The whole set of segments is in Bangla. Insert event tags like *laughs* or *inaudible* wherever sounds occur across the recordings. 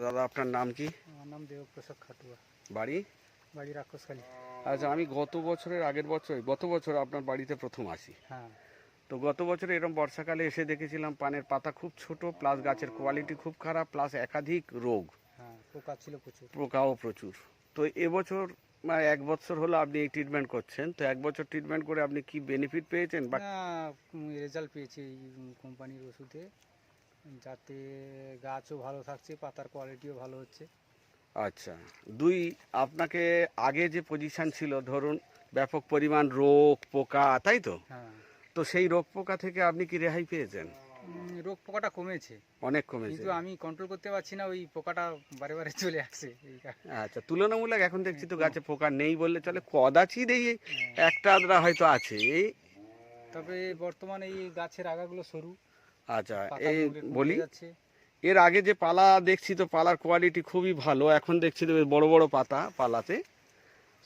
দাদা আপনার নাম কি? আমার নাম দেবপ্রসাদ খাটুয়া। বাড়ি? বাড়ি রাক্ষসখালী। আচ্ছা আমি গত বছরের আগের বছর গত বছর আপনার বাড়িতে প্রথম আসি। হ্যাঁ। তো গত বছরে এরকম বর্ষাকালে এসে দেখেছিলাম পানের পাতা খুব ছোট প্লাস গাছের কোয়ালিটি খুব খারাপ প্লাস একাধিক রোগ। হ্যাঁ পোকা ছিল প্রচুর। পোকাও প্রচুর। তো এবছর মানে এক বছর হলো আপনি এই ট্রিটমেন্ট করছেন। তো এক বছর ট্রিটমেন্ট করে আপনি কি বেনিফিট পেয়েছেন? বা রেজাল্ট পেয়েছি এই কোম্পানির ওষুধে। যাতে গাছও ভালো থাকছে পাতার কোয়ালিটিও ভালো হচ্ছে। আচ্ছা দুই আপনাকে আগে যে পজিশন ছিল ধরুন ব্যাপক পরিমাণ রোগ পোকা তাই তো? হ্যাঁ। তো সেই রোগ পোকা থেকে আপনি কি রেহাই পেয়েছেন? রোগ পোকাটা কমেছে। অনেক কমেছে। কিন্তু আমি কন্ট্রোল করতে পারছি না ওই পোকাটা বারে বারে চলে আসছে। আচ্ছা তুলনামূলক এখন দেখছি তো গাছে পোকা নেই বললে চলে কদাচি দেই একটা আধরা হয়তো আছে। তবে বর্তমানে এই গাছের আগাগুলো সরু। আচ্ছা এই বলি এর আগে যে পালা দেখছি তো পালার কোয়ালিটি খুবই ভালো এখন দেখছি তো বড় বড় পাতা পালাতে।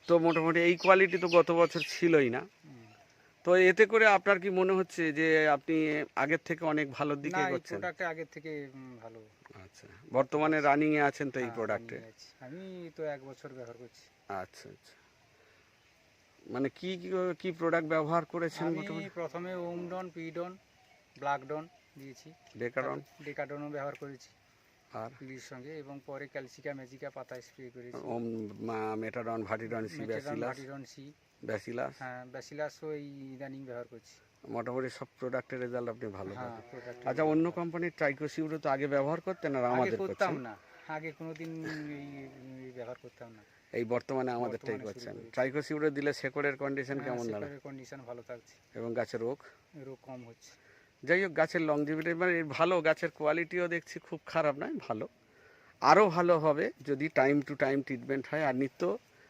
তো মোটামুটি এই কোয়ালিটি তো গত বছর ছিলই না। তো এতে করে আপনার কি মনে হচ্ছে যে আপনি আগের থেকে অনেক ভালোর দিকে না এই করছেন? আগের থেকে ভালো। আচ্ছা বর্তমানে রানিং এ আছেন তো এই হ্যাঁ, প্রোডাক্টে আমি তো এক বছর ব্যবহার করছি। আচ্ছা আচ্ছা। মানে কি কি কি প্রোডাক্ট ব্যবহার করেছেন মোটামুটি? প্রথমে ওমডন পিডন ব্ল্যাকডন দিয়েছি। ডেকারন ডেকাডনও ব্যবহার করেছি। আর? পিলির সঙ্গে এবং পরে ক্যালসিকা ম্যাজিকা পাতা স্প্রে করেছি। ওম মা- মেটাডন ভাটিডন সি ব্যাসিলাস ভাটিডন সি ব্যাসিলাস হ্যাঁ ব্যাসিলাসও এই ইদানিং ব্যবহার করছি। মোটামুটি সব প্রোডাক্টের রেজাল্ট আপনি ভালো হ্যাঁ পাবেন। আচ্ছা অন্য কোম্পানির ট্রাইকোসিউরো তো আগে ব্যবহার করতেন আর আমাদের করতাম না। আগে কোনোদিন এই ব্যবহার করতাম না। এই বর্তমানে আমাদেরটাই করছেন। করেছি। ট্রাইকোসিউরো দিলে শেকড়ের কন্ডিশন কেমন দাঁড়ায় কন্ডিশন ভালো থাকছে। এবং গাছের রোগ? রোগ কম হচ্ছে। যাই হোক, গাছের লংজিভিটি মানে ভালো, গাছের কোয়ালিটিও দেখছি খুব খারাপ নয়, ভালো। আরও ভালো হবে যদি টাইম টু টাইম ট্রিটমেন্ট হয়। আর নিত্য,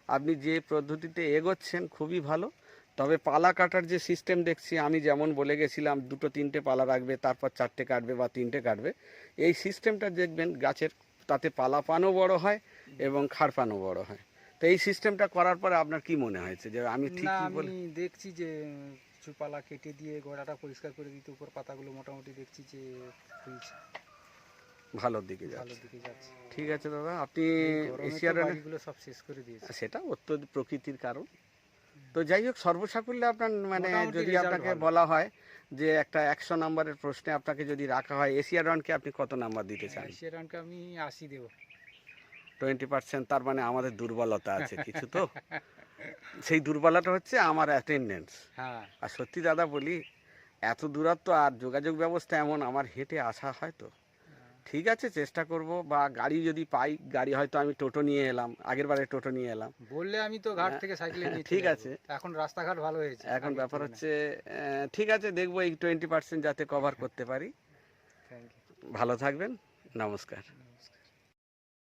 আপনি যে পদ্ধতিতে এগোচ্ছেন খুবই ভালো। তবে পালা কাটার যে সিস্টেম দেখছি, আমি যেমন বলে গেছিলাম, দুটো তিনটে পালা রাখবে, তারপর চারটে কাটবে বা তিনটে কাটবে। এই সিস্টেমটা দেখবেন গাছের, তাতে পালা পানও বড় হয় এবং খাড় পানও বড় হয়। তো এই সিস্টেমটা করার পরে আপনার কি মনে হয়েছে যে আমি বলে আমি দেখছি যে কিছু পালা কেটে দিয়ে গোড়াটা পরিষ্কার করে দিতে উপর পাতাগুলো মোটামুটি দেখছি যে ফুলছে ভালোর দিকে যাচ্ছে। ঠিক আছে দাদা আপনি এশিয়ার সব শেষ করে দিয়েছে। সেটা অত্যন্ত প্রকৃতির কারণ। তো যাই হোক সর্বসাকুল্যে আপনার মানে যদি আপনাকে বলা হয় যে একটা একশো নম্বরের প্রশ্নে আপনাকে যদি রাখা হয় এশিয়া রানকে আপনি কত নাম্বার দিতে চান? এশিয়া রানকে আমি আশি দেবো। টোয়েন্টি পার্সেন্ট তার মানে আমাদের দুর্বলতা আছে কিছু তো। *laughs* সেই দুর্বলতা হচ্ছে আমার অ্যাটেন্ডেন্স হ্যাঁ। আর সত্যি দাদা বলি এত দূরত্ব আর যোগাযোগ ব্যবস্থা এমন আমার হেঁটে আসা হয় তো। ঠিক আছে চেষ্টা করব বা গাড়ি যদি পাই গাড়ি হয়তো আমি টোটো নিয়ে এলাম আগের বারে টোটো নিয়ে এলাম। বললে আমি তো ঘাট থেকে সাইকেলে নিয়ে হ্যাঁ, ঠিক আছে। এখন রাস্তাঘাট ভালো হয়েছে এখন ব্যাপার হচ্ছে ঠিক আছে দেখব এই টোয়েন্টি পার্সেন্ট যাতে কভার করতে পারি। ভালো থাকবেন নমস্কার।